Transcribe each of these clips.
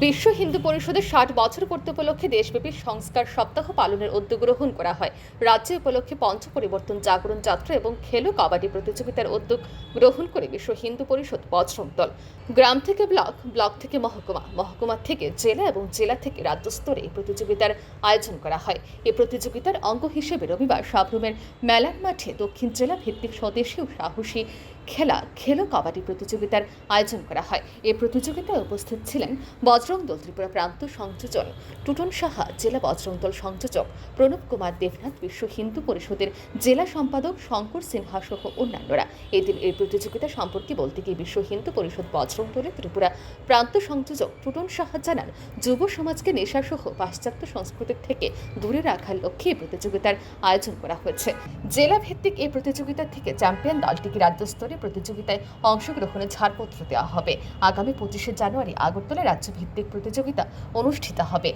বিশ্ব হিন্দু পরিষদের ষাট বছর পূর্তি উপলক্ষে দেশব্যাপী সংস্কার সপ্তাহ পালনের উদ্যোগ গ্রহণ করা হয়। রাজ্যে উপলক্ষে পঞ্চ পরিবর্তন, জাগরণ যাত্রা এবং খেলো কাবাডি প্রতিযোগিতার উদ্যোগ গ্রহণ করে বিশ্ব হিন্দু পরিষদ বজরং দল। গ্রাম থেকে ব্লক ব্লক থেকে মহকুমা মহকুমা থেকে জেলা এবং জেলা থেকে রাজ্য স্তরে এই প্রতিযোগিতার আয়োজন করা হয়। এই প্রতিযোগিতার অঙ্গ হিসেবে রবিবার সাবরুমের মেলার মাঠে দক্ষিণ জেলা ভিত্তিক স্বদেশী ও সাহসী খেলা, খেলো কাবাডি প্রতিযোগিতার আয়োজন করা হয়। এই প্রতিযোগিতায় উপস্থিত ছিলেন বজরং দল ত্রিপুরা প্রান্ত সংযোজন টুটন সাহা, জেলা বজরং দল সংযোজক প্রণব কুমার দেবনাথ, বিশ্ব হিন্দু পরিষদের জেলা সম্পাদক শঙ্কর সিনহা সহ অন্যান্যরা। এদিন এই প্রতিযোগিতা সম্পর্কে বলতে গিয়ে বিশ্ব হিন্দু পরিষদ বজরং দলের ত্রিপুরা প্রান্ত সংযোজক টুটন সাহা জানান, যুব সমাজকে নেশাসহ পাশ্চাত্য সংস্কৃতি থেকে দূরে রাখার লক্ষ্যে এই প্রতিযোগিতার আয়োজন করা হয়েছে। জেলা ভিত্তিক এই প্রতিযোগিতা থেকে চ্যাম্পিয়ন দলটিকে রাজ্য স্তরে প্রতিযোগিতায় অংশগ্রহণের ছাড়পত্র দেওয়া হবে। আগামী পঁচিশে জানুয়ারি আগরতলা রাজ্য ভিত্তিক প্রতিযোগিতা অনুষ্ঠিত হবে।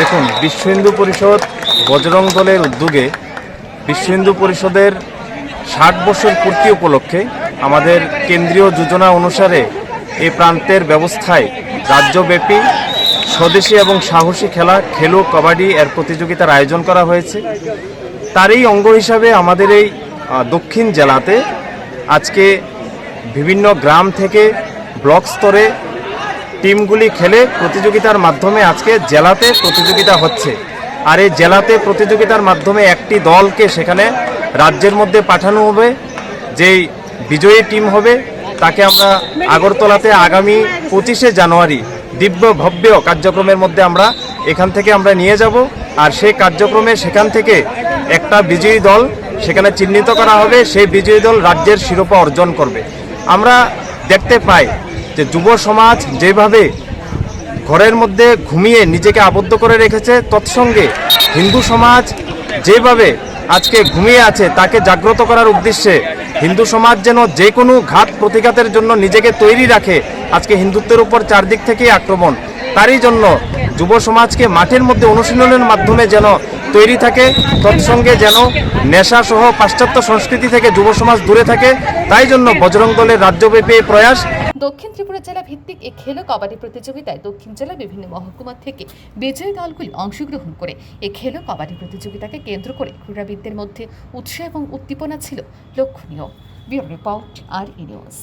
দেখুন, বিশ্ব হিন্দু পরিষদ বজরং দলের উদ্যোগে বিশ্ব হিন্দু পরিষদের ষাট বছর পূর্তি উপলক্ষে আমাদের কেন্দ্রীয় যোজনা অনুসারে এই প্রান্তের ব্যবস্থায় রাজ্যব্যাপী স্বদেশী এবং সাহসী খেলা, খেলো, কবাডি এর প্রতিযোগিতার আয়োজন করা হয়েছে। তারই অঙ্গ হিসাবে আমাদের এই দক্ষিণ জেলাতে আজকে বিভিন্ন গ্রাম থেকে ব্লক স্তরে টিমগুলি খেলে প্রতিযোগিতার মাধ্যমে আজকে জেলাতে প্রতিযোগিতা হচ্ছে। আর এই জেলাতে প্রতিযোগিতার মাধ্যমে একটি দলকে সেখানে রাজ্যের মধ্যে পাঠানো হবে, যেই বিজয়ী টিম হবে, তাকে আমরা আগরতলাতে আগামী পঁচিশে জানুয়ারি দিব্য ভব্য কার্যক্রমের মধ্যে আমরা এখান থেকে আমরা নিয়ে যাব। আর সেই কার্যক্রমে সেখান থেকে একটা বিজয়ী দল সেখানে চিহ্নিত করা হবে, সেই বিজয়ী দল রাজ্যের শিরোপা অর্জন করবে। আমরা দেখতে পাই যে যুব সমাজ যেভাবে ঘরের মধ্যে ঘুমিয়ে নিজেকে আবদ্ধ করে রেখেছে, তৎসঙ্গে হিন্দু সমাজ যেভাবে আজকে ঘুমিয়ে আছে, তাকে জাগ্রত করার উদ্দেশ্যে হিন্দু সমাজ যেন যে কোনো ঘাত প্রতিঘাতের জন্য নিজেকে তৈরি রাখে, আজকে হিন্দুত্বের উপর চারদিক থেকেই আক্রমণ। তারই জন্য যুব সমাজকে মাঠের মধ্যে অনুশীলনের মাধ্যমে যেন তৈরি থাকে, তৎসঙ্গে যেন নেশা সহ পাশ্চাত্য সংস্কৃতি থেকে যুব সমাজ দূরে থাকে, তাই জন্য বজরং দলের রাজ্যব্যাপী প্রয়াস। দক্ষিণ ত্রিপুরা জেলা ভিত্তিক এই খেলো কাবাডি প্রতিযোগিতায় দক্ষিণ জেলা বিভিন্ন মহকুমা থেকে বিজয়ী দলগুলি অংশগ্রহণ করে। এ খেলো কাবাডি প্রতিযোগিতাকে কেন্দ্র করে ক্রীড়াবিদদের মধ্যে উৎসাহ এবং উদ্দীপনা ছিল লক্ষণীয়। Bureau report, R E news.